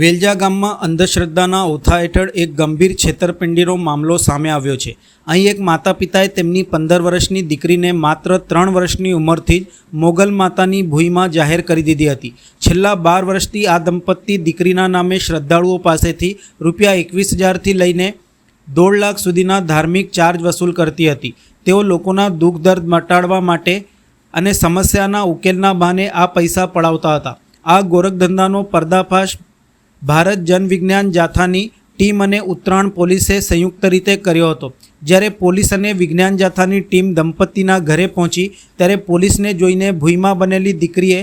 વેલજા ગામમાં અંધશ્રદ્ધાના ઓથા હેઠળ એક ગંભીર છેતરપિંડીનો મામલો સામે આવ્યો છે. અહીં એક માતા પિતાએ તેમની પંદર વર્ષની દીકરીને માત્ર ત્રણ વર્ષની ઉંમરથી જ મોગલ માતાની ભૂઈમાં જાહેર કરી દીધી હતી. છેલ્લા બાર વર્ષથી આ દંપતી દીકરીના નામે શ્રદ્ધાળુઓ પાસેથી રૂપિયા એકવીસ હજારથી લઈને દોઢ લાખ સુધીના ધાર્મિક ચાર્જ વસૂલ કરતી હતી. તેઓ લોકોના દુઃખ દર્દ મટાડવા માટે અને સમસ્યાના ઉકેલના બહાને આ પૈસા પડાવતા હતા. આ ગોરખધંધાનો પર્દાફાશ ભારત જનવિજ્ઞાન જાથાની ટીમ અને ઉત્તરાયણ પોલીસે સંયુક્ત રીતે કર્યો હતો. જ્યારે પોલીસ અને વિજ્ઞાન જાથાની ટીમ દંપતીના ઘરે પહોંચી, ત્યારે પોલીસને જોઈને ભૂઈમાં બનેલી દીકરીએ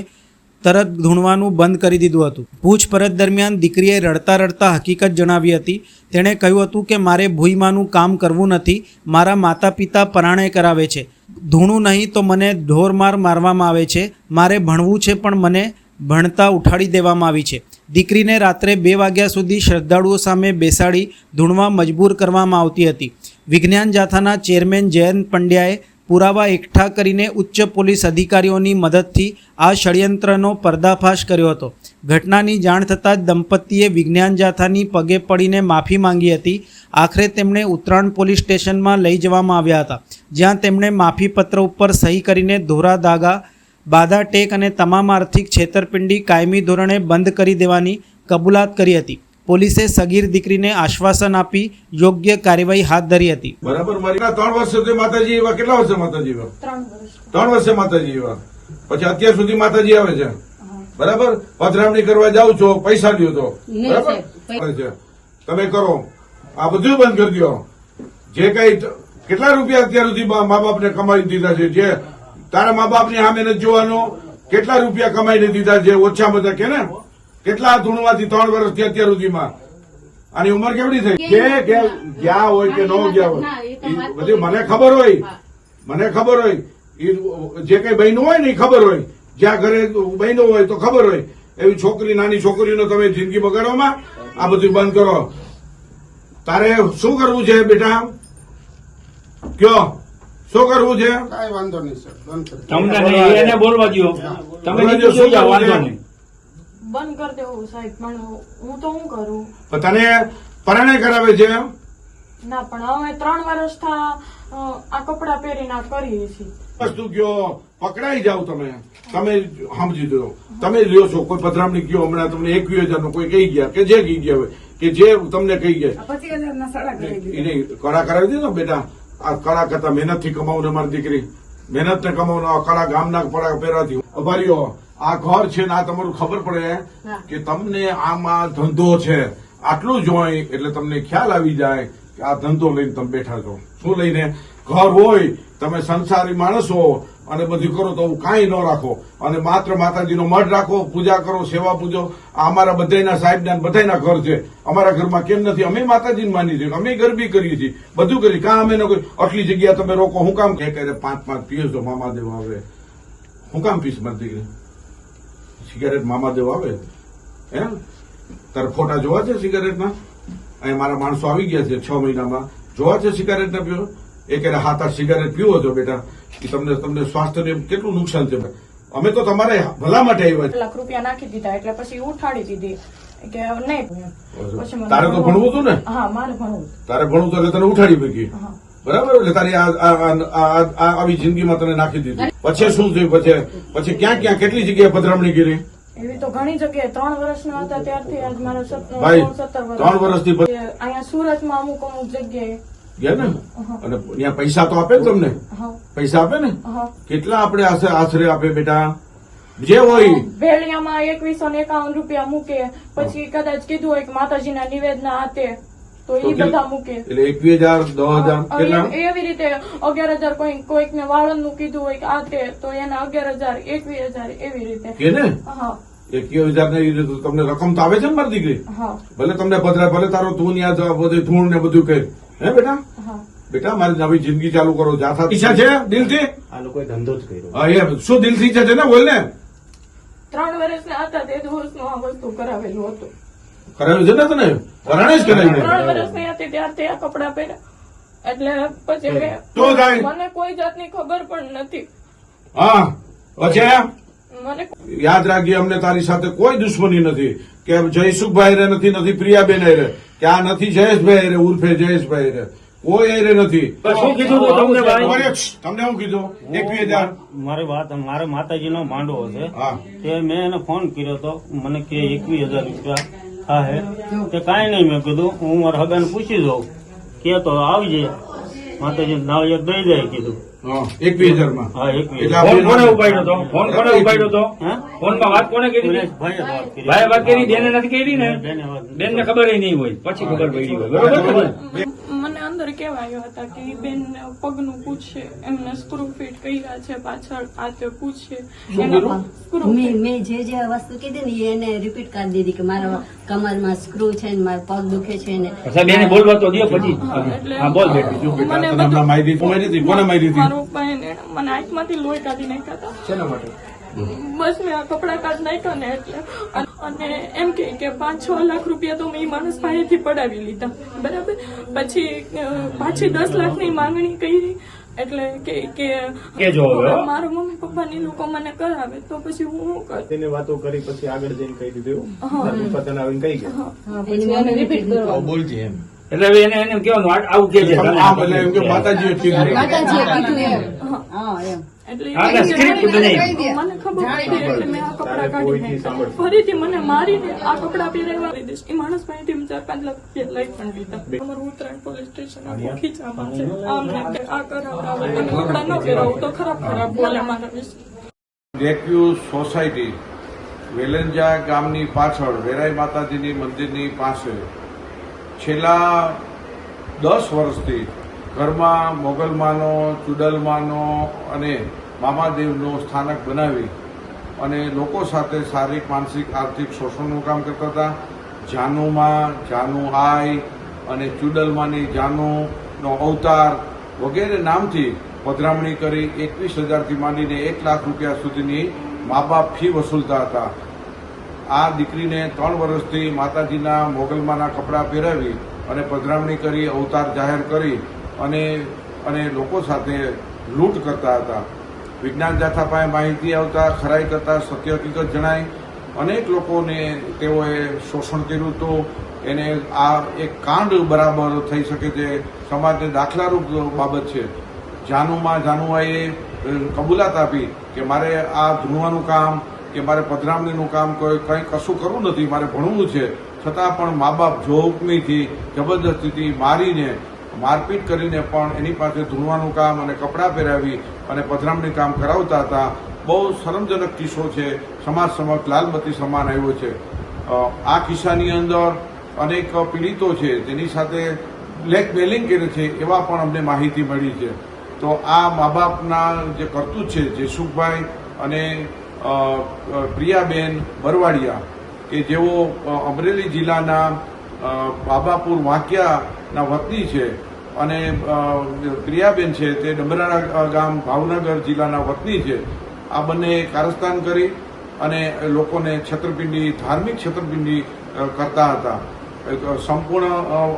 તરત ધૂણવાનું બંધ કરી દીધું હતું. પૂછપરછ દરમિયાન દીકરીએ રડતા રડતા હકીકત જણાવી હતી. તેણે કહ્યું હતું કે, મારે ભૂઈમાનું કામ કરવું નથી. મારા માતા પિતા પરાણે કરાવે છે. ધૂણું નહીં તો મને ઢોરમાર મારવામાં આવે છે. મારે ભણવું છે, પણ મને ભણતા ઉઠાડી દેવામાં આવી છે. દીકરીને રાત્રે બે વાગ્યા સુધી શ્રદ્ધાળુઓ સામે બેસાડી ધૂણવા મજબૂર કરવામાં આવતી હતી. વિજ્ઞાન જાથાના ચેરમેન જયંત પંડ્યાએ પુરાવા એકઠા કરીને ઉચ્ચ પોલીસ અધિકારીઓની મદદથી આ ષડયંત્રનો પર્દાફાશ કર્યો હતો. ઘટનાની જાણ થતાં જ દંપતીએ વિજ્ઞાન જાથાની પગે પડીને માફી માંગી હતી. આખરે તેમણે ઉત્તરાયણ પોલીસ સ્ટેશનમાં લઈ જવામાં આવ્યા હતા, જ્યાં તેમણે માફીપત્ર ઉપર સહી કરીને ધોરા દાગા બાધા ટેક અને તમામ આર્થિક છેતરપિંડી કાયમી ધોરણે બંધ કરી દેવાની કબૂલાત કરી હતી. પોલીસે સગીર દીકરીને આશ્વાસન આપી યોગ્ય કાર્યવાહી હાથ ધરી હતી. બરાબર ત્રણ વર્ષ સુધી માતાજી એવા કેટલા વર્ષે માતાજી એવા? ત્રણ વર્ષે. માતાજી એવા. પછી અત્યાર સુધી માતાજી આવે છે? બરાબર? પધરામણી કરવા જાવ છો પૈસા લ્યો તો. બરાબર? છે. તમે કરો. આ બધું બંધ કરી દો જે કઈ કેટલા રૂપિયા અત્યાર સુધી મા બાપને કમાઈ દીધા છે? જે તારા મા બાપની સામે નથી જોવાનો. કેટલા રૂપિયા કમાઈને દીધા છે ઓછા બધા કે ને? કેટલા ધૂણવાથી ત્રણ વર્ષથી અત્યાર સુધીમાં? આની ઉંમર કેવડી થઈ? કે ગયા હોય કે ન ગયા હોય? બધી મને ખબર હોય. મને ખબર હોય. જે કઈ બહેનું હોય ને એ ખબર હોય. જ્યાં ઘરે બહેનો હોય તો ખબર હોય. એવી છોકરી નાની છોકરીનો તમે જિંદગી બગાડવામાં આ બધું બંધ કરો. તારે શું કરવું છે બેટા? કયો? શું કરવું છે? કઈ વાંધો નહીં સર. તમને એને બોલવા દો તમે શું જાઓ? વાંધો નહીં. બંધ કરી દેવું સાહેબ પણ હું તો શું કરું? તને પરણે કરાવે છે? ના પણ હવે ત્રણ વર્ષ થા આ કપડા પહેરીને કરીએ છીએ વસ્તુ ગયો. પકડાઈ જાવ તમે. તમે સમજી દો તમે લ્યો છો. કોઈ પધરામણી ગયો હમણાં તમને એકવીસ હજાર કોઈ કહી ગયા કે જે કહી ગયા હોય કે જે તમને કહી ગયા. પચીસ હજાર ના સાડા કરી દીધા. એને કળા કરાવી દીધો બેટા. આ કળા કરતા મહેનતથી કમાવું ને મારી દીકરી. મહેનત ને કમાવું આ કળા ગામના પડા પહેરાથી. અભારીઓ આ ઘર છે ને આ તમારું ખબર પડે કે તમને આમાં ધંધો છે. આટલું જોઈ એટલે તમને ખ્યાલ આવી જાય કે આ ધંધો લઈને તમે બેઠા છો. શું લઈને? ઘર હોય, તમે સંસારી માણસ હો અને બધું કરો તો કાંઈ ન રાખો. અને માત્ર માતાજીનો મઢ રાખો, પૂજા કરો, સેવા પૂજો. આ અમારા બધાના સાહેબના બધાના ઘર છે. અમારા ઘરમાં કેમ નથી? અમે માતાજીને માની છીએ, અમે ગરબી કરીએ છીએ. બધું કરીએ. કાં અમે ન કોઈ આટલી જગ્યા તમે રોકો. હું કામ કે કરે પાંચ પાંચ પીએસ મામાદેવ આવે. હું કામ પીસ મારી દીકરી? સિગારેટ મામાદેવ આવે? એમ તારે ફોટા જોવા છે સિગારેટના? અહીં મારા માણસો આવી ગયા છે છ મહિનામાં. જોવા છે સિગારેટ ના પીવો એ કે હાથ તાર સિગારેટ પીવો છો બેટા. તમને તમને સ્વાસ્થ્યને કેટલું નુકસાન છે અમે તો તમારે ભલા માટે આવ્યા છે. લાખ રૂપિયા નાખી દીધા એટલે પછી ઉઠાડી દીધી. કે નહીં. તારે તો ભણવું હતું ને? હા મારે ભણવું. તારે ભણવું તો એટલે તને ઉઠાડી મૂકી. હા. બરાબર? એટલે તારી આવી જિંદગીમાં તને નાખી દીધી. પછી શું થયું? પછી પછી ક્યાં ક્યાં કેટલી જગ્યાએ પધરામણી કરી? એવી તો ઘણી જગ્યાએ ત્રણ વર્ષના હતા ત્યારથી આજ મારા સત્તર ત્રણ વર્ષથી અહીંયા સુરતમાં અમુક અમુક જગ્યાએ ગયા ને? અને ત્યાં પૈસા તો આપે તમને? પૈસા આપે ને? કેટલા આપણે આશરે આશરે આપે બેટા? જે હોય. ભેળિયામાં એકવીસો ને એકાવન રૂપિયા મૂકે. પછી કદાચ કીધું હોય કે માતાજીના નિવેદના હાથે તો એ બધા મૂકે. એટલે એકવીસ હજાર દસ હજાર કેટલા? એવી રીતે અગિયાર હજાર કોઈ કોઈકને વાળંદનું કીધું હોય કે આ તે તો એના અગિયાર હજાર એકવીસ હજાર એવી રીતે. કે ને? હા. એકવીસ હજાર ને તમને રકમ તો આવે છે ને મારી દીકરી? ભલે તમને પધરાય ભલે તારો તું ન્યા બધું ધૂળ ને બધું કહે. હે બેટા? બેટા મારી નવી જિંદગી ચાલુ કરો જાથા ઈચ્છા છે દિલથી? આ લોકોએ ધંધો જ કર્યો. હા શું દિલથી ઈચ્છા છે ને? બોલ ને. ત્રણ વર્ષના હતા તે દિવસનું આ વસ્તુ કરાવેલું હતું. કરાવ્યું છે ને તને? પરાણે જ કરાવ્યું ત્રણ વર્ષની હતી ત્યારથી આ કપડા પહેર્યા. એટલે પછી મેં- મને કોઈ જાતની ખબર પણ નથી. હા પછી? યાદ રાખજે અમને તારી સાથે કોઈ દુશ્મની નથી. કે જયસુખભાઈ રે નથી નથી પ્રિયાબેન રે. કે આ નથી જયેશભાઈ રે ઉર્ફે જયેશભાઈ રે. કોઈ રે નથી. શું કીધું તમને ભાઈ? તમને શું કીધું? એકવીસ હજાર મારી વાત મારે માતાજીનો માંડવો છે હા. તે મેં એને ફોન કર્યો તો. મને કે એકવીસ હજાર રૂપિયા. તે કાંઈ નહીં મેં કીધું હું મારા હગાને પૂછી દઉં કે તો આવજે. માતાજી નાળિયેર દઈ જાય કીધું. હા એકવીસ હજારમાં હા એકવીસ ફોન કોને ઉપાડ્યો તો? ફોન કોને ઉપાડ્યો તો? હે? ફોનમાં વાત કોને કરી? હતી? વાત કરી. ભાઈએ વાત કરી બેને નથી કરી ને? બેન ને ખબર નહીં હોય પછી ખબર પડી હોય. બરોબર કહેવાયો હતા કે બેન પગનું પૂછે એમને સ્ક્રૂ ફિટ કર્યા છે પાછળ આ તે પૂછે મેં મેં જે જે વસ્તુ કીધી ને એને રિપીટ કરી દીધી કે મારા કમરમાં સ્ક્રૂ છે ને મારા પગ દુખે છે ને. બેને બોલવા તો દો પછી. હા બોલ બેટી જો બેટા મને તને મારી દીધી કોને મારી દીધી? મારો ભાઈ ને મને આંખમાંથી લોહી કાઢી નાખ્યા હતા. શેના માટે? બસ મેં આ કપડા કાઢ નાખ્યો ને એટલે. અને એમ કે કે પાંચ છ લાખ રૂપિયા તો મેં માણસ પાસેથી પડાવી લીધા. બરાબર? પછી પાછી દસ લાખની માંગણી કરી. એટલે કે કે. મારા મમ્મી પપ્પાની લોકો મને કરાવે તો પછી હું શું કરું? તેને વાતો કરી પછી આગળ જઈને કહી દીધું હા. તારા આવીને કહી ગયા? એની મમ્મીને બોલજે એમ. એટલે હવે એને એને કેવાનું આવું કે છે. માતાજીએ કીધું માતાજીએ કીધું એમ. હા એમ. ફરીથી મને મારીને આ કપડા પહેરાવી દીધેશ એ માણસ પાસેથી ચાર પાંચ લાખ રૂપિયા લઈ પણ લીધા. અમારું ઉત્તરાયણ પોલીસ સ્ટેશન આખું ખીચામાં છે. આમ આ કરાવડાવે કપડા ન પહેરાવું તો ખરાબ ખરાબ બોલે મારા વિશે. રેક્યુ સોસાયટી વેલંજા ગામની પાછળ વેરાઈ માતાજીની મંદિરની પાસે છેલ્લા દસ વર્ષથી ઘરમાં મોગલમાનો, ચુડલમાનો અને મામાદેવનો સ્થાનક બનાવી અને લોકો સાથે શારીરિક, માનસિક, આર્થિક, શોષણનું કામ કરતા હતા. જાનુમાં જાનુ આય અને ચુડલમાની જાનુનો અવતાર વગેરે નામથી પધરામણી કરી એકવીસ હજારથી માંડીને એક લાખ રૂપિયા સુધીની મા બાપ ફી વસૂલતા હતા. આ દીકરીને ત્રણ વર્ષથી માતાજીના મોગલમાના કપડાં પહેરાવી અને પધરામણી કરી અવતાર જાહેર કરી અને અને લોકો સાથે લૂંટ કરતા હતા. વિજ્ઞાન જાથા પાસે માહિતી આવતા, ખરાઈ કરતા, સત્ય હકીકત જણાય અનેક લોકોને તેઓએ શોષણ કર્યું હતું એને આ એક કાંડ બરાબર થઈ શકે છે. સમાજને દાખલારૂપ બાબત છે. જાનુમાં જાનુઆએ કબૂલાત આપી કે મારે આ ધૂણવાનું કામ, કે મારે પધરામણીનું કામ કોઈ કંઈ કશું કરવું નથી, મારે ભણવું છે. છતાં પણ મા બાપ જોહુકમીથી જબરદસ્તીથી મારીને મારપીટ કરીને પણ એની પાસે ધૂણવાનું કામ અને કપડાં પહેરાવી અને પધરામણી કામ કરાવતા હતા. બહુ શરમજનક કિસ્સો છે. સમાજ સમક્ષ લાલબત્તી સમાન આવ્યો છે. આ કિસ્સાની અંદર અનેક પીડિતો છે. જેની સાથે બ્લેકમેલિંગ કરે છે એવા પણ અમને માહિતી મળી છે. તો આ મા બાપના જે કરતૂત છે, જેસુખભાઈ અને પ્રિયાબેન બરવાડિયા, કે જેઓ અમરેલી જિલ્લાના બાબાપુર બાબાપુર વાંકિયાના વતની છે. અને પ્રિયાબેન છે, તે ડમરાળા ગામ, ભાવનગર જિલ્લાના વતની છે. આ બંને કારસ્તાન કરી અને લોકોને છેતરપિંડી, ધાર્મિક છેતરપિંડી કરતા હતા. સંપૂર્ણ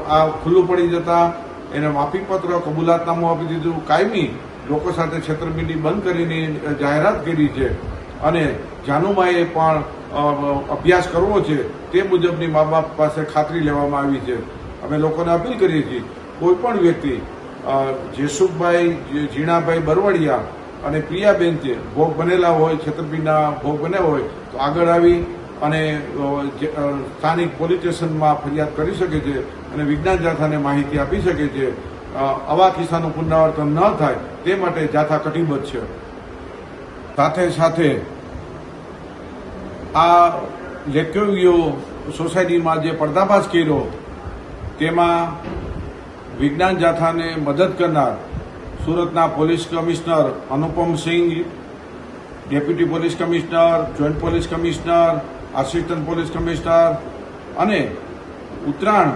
આ ખુલ્લું પડી જતા એને માફીપત્ર, કબૂલાતનામું આપી દીધું. કાયમી લોકો સાથે છેતરપિંડી બંધ કરીને જાહેરાત કરી છે. અને જાનુમાએ પણ અભ્યાસ કરવો છે. તે મુજબની મા બાપ પાસે ખાતરી લેવામાં આવી છે. અમે લોકોને અપીલ કરીએ છીએ કોઈ પણ વ્યક્તિ જેસુખભાઈ જે- ઝીણાભાઈ બરવડિયા અને પ્રિયાબેન છે ભોગ બનેલા હોય છેતરપિંડીના ભોગ બન્યા હોય તો આગળ આવી અને જે, સ્થાનિક પોલીસ સ્ટેશનમાં ફરિયાદ કરી શકે છે અને વિજ્ઞાન જાથાને માહિતી આપી શકે છે. આવા કિસ્સાનું પુનરાવર્તન ન થાય તે માટે જાથા કટિબદ્ધ છે. સાથે સાથે આ લેખકીઓ સોસાયટીમાં જે પર્દાફાશ કર્યો તેમાં વિજ્ઞાન જાથાને મદદ કરનાર સુરતના police commissioner Anupamsinh deputy police commissioner, joint police commissioner, assistant police commissioner અને ઉત્તરાયણ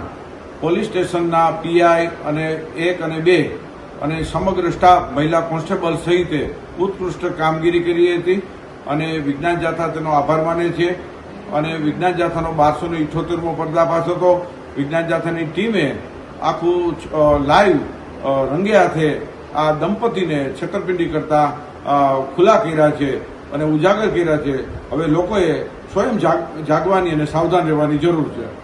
પોલીસ સ્ટેશનના પીઆઈ અને એક અને બે અને સમગ્ર સ્ટાફ મહિલા કોન્સ્ટેબલ સહિતે ઉત્કૃષ્ટ કામગીરી કરી હતી અને વિજ્ઞાન જાથા તેનો આભાર માને છે. અને વિજ્ઞાન જાથાનો બારસો ને ઇઠોતેરમો પર્દાફાશ હતો. વિજ્ઞાન જાથાની ટીમે આખું લાઈવ રંગે હાથે આ દંપતીને છેતરપિંડી કરતા ખુલ્લા કર્યા છે અને ઉજાગર કર્યા છે. હવે લોકોએ સ્વયં જાગ- જાગવાની અને સાવધાન રહેવાની જરૂર છે.